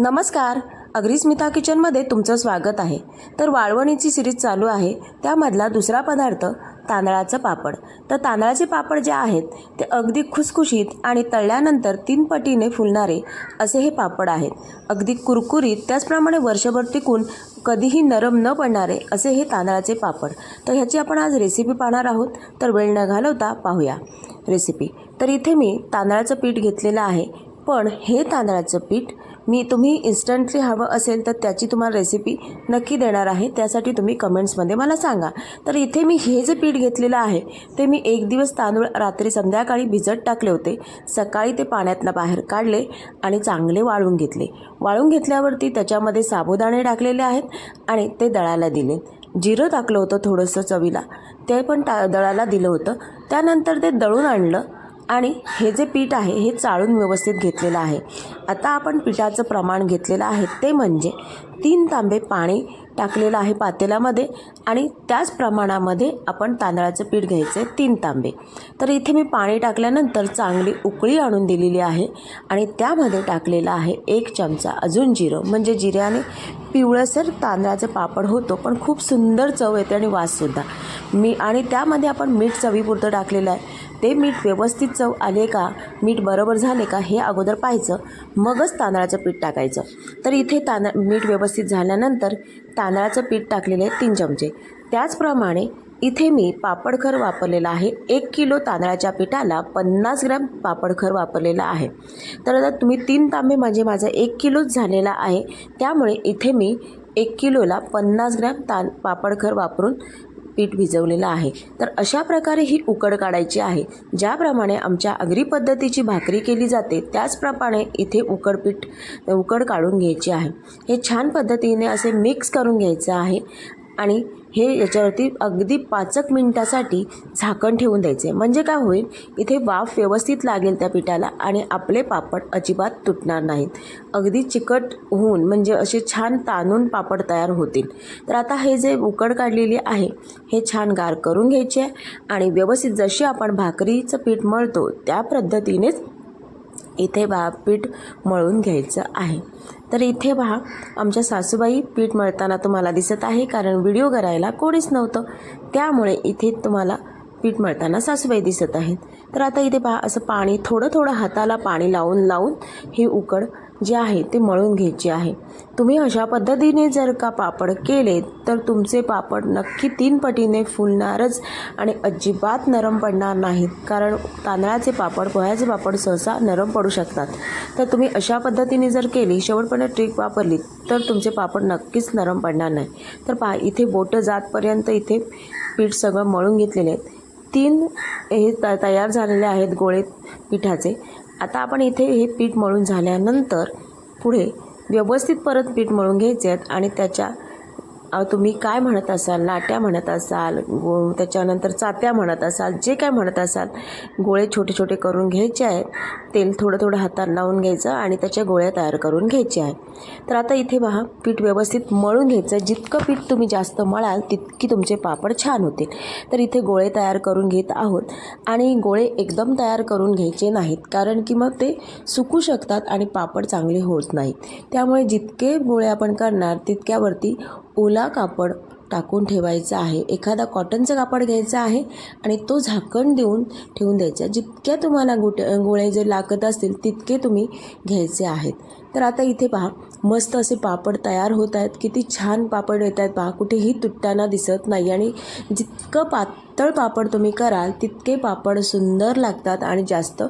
नमस्कार. अग्रिस्मिता किचनमध्ये तुमचं स्वागत आहे. तर वाळवणीची सिरीज चालू आहे. त्यामधला दुसरा पदार्थ तांदळाचं पापड. तर तांदळाचे पापड जे आहेत ते अगदी खुसखुशीत आणि तळल्यानंतर तीन पटीने फुलणारे असे हे पापड आहेत. अगदी कुरकुरीत त्याचप्रमाणे वर्षभर टिकून कधीही नरम न पडणारे असे हे तांदळाचे पापड. तर ह्याची आपण आज रेसिपी पाहणार आहोत. तर वेळ न घालवता पाहूया रेसिपी तर इथे मी तांदळाचं पीठ घेतलेलं आहे. पण हे तांदळाचं पीठ मी तुम्ही इन्स्टंटली हवं असेल तर त्याची तुम्हाला रेसिपी नक्की देणार आहे. त्यासाठी तुम्ही कमेंट्समध्ये मला सांगा. तर इथे मी हे जे पीठ घेतलेलं आहे ते मी एक दिवस तांदूळ रात्री संध्याकाळी भिजत टाकले होते. सकाळी ते पाण्यातनं बाहेर काढले आणि चांगले वाळून घेतले. वाळून घेतल्यावरती त्याच्यामध्ये साबुदाणे टाकलेले आहेत आणि ते दळायला दिले. जिरं टाकलं होतं थोडंसं चवीला. ते पण टा दळायला दिलं होतं. त्यानंतर ते दळून आणलं. आणि हे जे पीठ आहे हे चाळून व्यवस्थित घेतलेलं आहे. आता आपण पिठाचं प्रमाण घेतलेलं आहे ते म्हणजे तीन तांबे पाणी टाकलेलं आहे पातेल्यामध्ये आणि त्याच प्रमाणामध्ये आपण तांदळाचं पीठ घ्यायचं आहे तीन तांबे. तर इथे मी पाणी टाकल्यानंतर चांगली उकळी आणून दिलेली आहे आणि त्यामध्ये टाकलेलं आहे एक चमचा अजून जिरं. म्हणजे जिऱ्याने पिवळसर तांदळाचं पापड होतो पण खूप सुंदर चव येते आणि वाससुद्धा मी आणि त्यामध्ये आपण मीठ चवीपुरतं टाकलेलं आहे. ते मीठ व्यवस्थित चव आले का? मीठ बरोबर झाले का? हे अगोदर पाहायचं. मगच तांदळाचं पीठ टाकायचं. तर इथे तांदळ मीठ व्यवस्थित झाल्यानंतर तांदळाचं पीठ टाकलेले आहे तीन चमचे. त्याचप्रमाणे इथे मी पापडखर वापरलेला आहे. एक किलो तांदळाच्या पिठाला पन्नास ग्रॅम पापडखर वापरलेला आहे. तर आता तुम्ही तीन तांबे म्हणजे माझा एक किलोच झालेला आहे. त्यामुळे इथे मी एक किलोला पन्नास ग्रॅम तां पापडखर वापरून पीठ भिजवलेलं आहे. तर अशा प्रकारे ही उकड काढायची आहे. ज्याप्रमाणे आमच्या आगरी पद्धतीची भाकरी केली जाते त्याचप्रमाणे इथे उकड पीठ उकड काढून घ्यायची आहे. हे छान पद्धतीने असे मिक्स करून घ्यायचं आहे. आणि हे याच्यावरती अगदी पाचक मिनटासाठी झाकण ठेवून द्यायचे. म्हणजे काय होईल? इथे वाफ व्यवस्थित लागेल त्या पिठाला आणि आपले पापड अजिबात तुटणार नाहीत. अगदी चिकट होऊन म्हणजे असे छान तानून पापड तयार होतील. तर आता हे जे उकड काढलेली आहे हे छान गार करून घ्यायचे आहे आणि व्यवस्थित जशी आपण भाकरीचं पीठ मळतो त्या पद्धतीनेच इथे बा पीठ मळून घ्यायचं आहे. तर इथे पहा आमच्या सासूबाई पीठ मळताना तुम्हाला दिसत आहे कारण व्हिडिओ करायला कोणीच नव्हतं. त्यामुळे इथे तुम्हाला पीठ मळताना सासूबाई दिसत आहेत. तर आता इथे पहा असं पाणी थोडं थोडं हाताला पाणी लावून लावून ही उकड जे आहे ते मळून घ्यायची आहे. तुम्ही अशा पद्धतीने जर का पापड केले तर तुमचे पापड नक्की तीन पटीने फुलणारच आणि अजिबात नरम पडणार नाहीत. कारण तांदळाचे पापड पोह्याचे पापड सहसा नरम पडू शकतात. तर तुम्ही अशा पद्धतीने जर केली शेवटपर्यंत ट्रिक वापरली तर तुमचे पापड नक्कीच नरम पडणार नाही. तर पहा इथे बोटं जातपर्यंत इथे पीठ सगळं मळून घेतलेले आहेत. तीन हे त तयार झालेले आहेत गोळे पिठाचे. आता आपण इथे हे पीठ मळून झाल्यानंतर पुढे व्यवस्थित परत पीठ मळून घ्यायचे आहेत आणि त्याच्या तुम्ही काय म्हणत असाल? लाट्या म्हणत असाल गो त्याच्यानंतर चात्या म्हणत असाल जे काय म्हणत असाल गोळे छोटे छोटे करून घ्यायचे आहेत. तेल थोडं थोडं हातात लावून घ्यायचं आणि त्याच्या गोळ्या तयार करून घ्यायच्या आहेत. तर आता इथे पहा पीठ व्यवस्थित मळून घ्यायचं. जितकं पीठ तुम्ही जास्त मळाल तितकी तुमचे पापड छान होतील. तर इथे गोळे तयार करून घेत आहोत. आणि गोळे एकदम तयार करून घ्यायचे नाहीत कारण की मग ते सुकू शकतात आणि पापड चांगले होत नाहीत. त्यामुळे जितके गोळे आपण करणार तितक्यावरती ओला कापड टाकून ठेवायचं आहे. एखादा कॉटनचं कापड घ्यायचं आहे आणि तो झाकण देऊन ठेवून द्यायचा. जितक्या तुम्हाला गुट गोळे जर लागत असतील तितके तुम्ही घ्यायचे आहेत. तर आता इथे पहा मस्त असे पापड तयार होत आहेत. किती छान पापड येत आहेत पहा. कुठेही तुटताना दिसत नाही आणि जितकं पात पातळ पापड तुम्ही कराल तितके पापड सुंदर लागतात आणि जास्त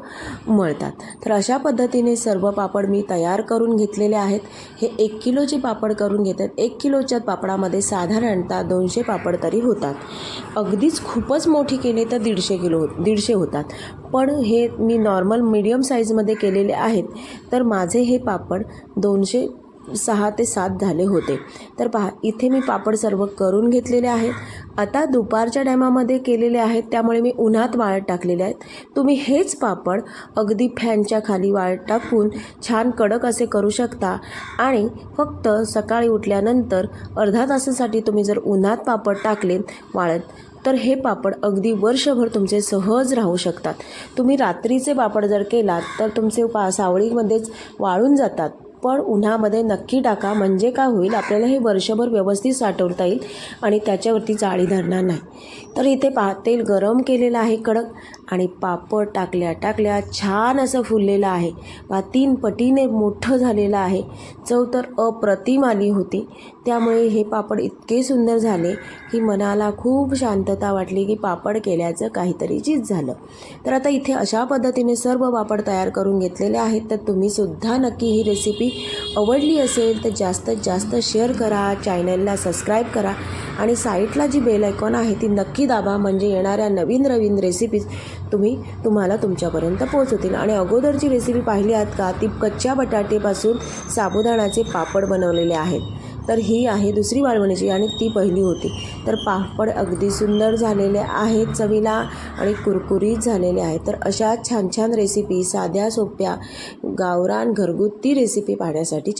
मळतात. तर अशा पद्धतीने सर्व पापड मी तयार करून घेतलेले आहेत. हे एक किलोचे पापड करून घेतात. एक किलोच्या पापडामध्ये साधारणतः दोनशे पापड तरी होतात. अगदीच खूपच मोठी केली तर दीडशे किलो दीडशे होतात. पण हे मी नॉर्मल मीडियम साईजमध्ये केलेले आहेत. तर माझे हे पापड दोनशे सहा ते सात झाले होते. तर पहा इथे मी पापड सर्व करून घेतलेले आहेत. आता दुपारच्या टायमामध्ये केलेले आहेत त्यामुळे मी उन्हात वाळत टाकलेले आहेत. तुम्ही हेच पापड अगदी फॅनच्या खाली वाळत टाकून छान कडक असे करू शकता. आणि फक्त सकाळी उठल्यानंतर अर्धा तासासाठी तुम्ही जर उन्हात पापड टाकले वाळत तर हे पापड अगदी वर्षभर तुमचे सहज राहू शकतात. तुम्ही रात्रीचे पापड जर केलात तर तुमचे पा सावळीमध्येच वाळून जातात. पण उन्हामध्ये नक्की टाका. म्हणजे काय होईल आपल्याला हे वर्षभर व्यवस्थित साठवता येईल आणि त्याच्यावरती जाळी धरणार नाही. तर इथे पहा तेल गरम केलेलं आहे कडक. आणि पापड टाकल्या टाकल्या छान असं फुललेलं आहे. वा तीन पटीने मोठं झालेलं आहे. चव तर अप्रतिम आली होती. त्यामुळे हे पापड इतके सुंदर झाले की मनाला खूप शांतता वाटली की पापड केल्याचं काहीतरी चीज झालं. तर आता इथे अशा पद्धतीने सर्व पापड तयार करून घेतलेले आहेत. तर तुम्हीसुद्धा नक्की ही रेसिपी आवडली असेल तर जास्तीत जास्त शेअर करा चॅनलला सबस्क्राईब करा आणि साईटला जी बेल आयकॉन आहे ती नक्की दाबा. म्हणजे येणाऱ्या नवीन नवीन रेसिपीज तुम्ही तुम्हाला तुमच्यापर्यंत पोहोचवतील आणि अगोदरची रेसिपी पाहिली आहात का? ती कच्च्या बटाटेपासून साबुदाणाचे पापड बनवलेले आहेत. तर ही आहे दुसरी वाळवणीची आणि ती पहिली होती. तर पापड अगदी सुंदर झालेले आहेत चवीला आणि कुरकुरीत झालेले आहेत. तर अशा छान छान रेसिपी साध्या सोप्या गावरान घरगुती रेसिपी पाहण्यासाठी चा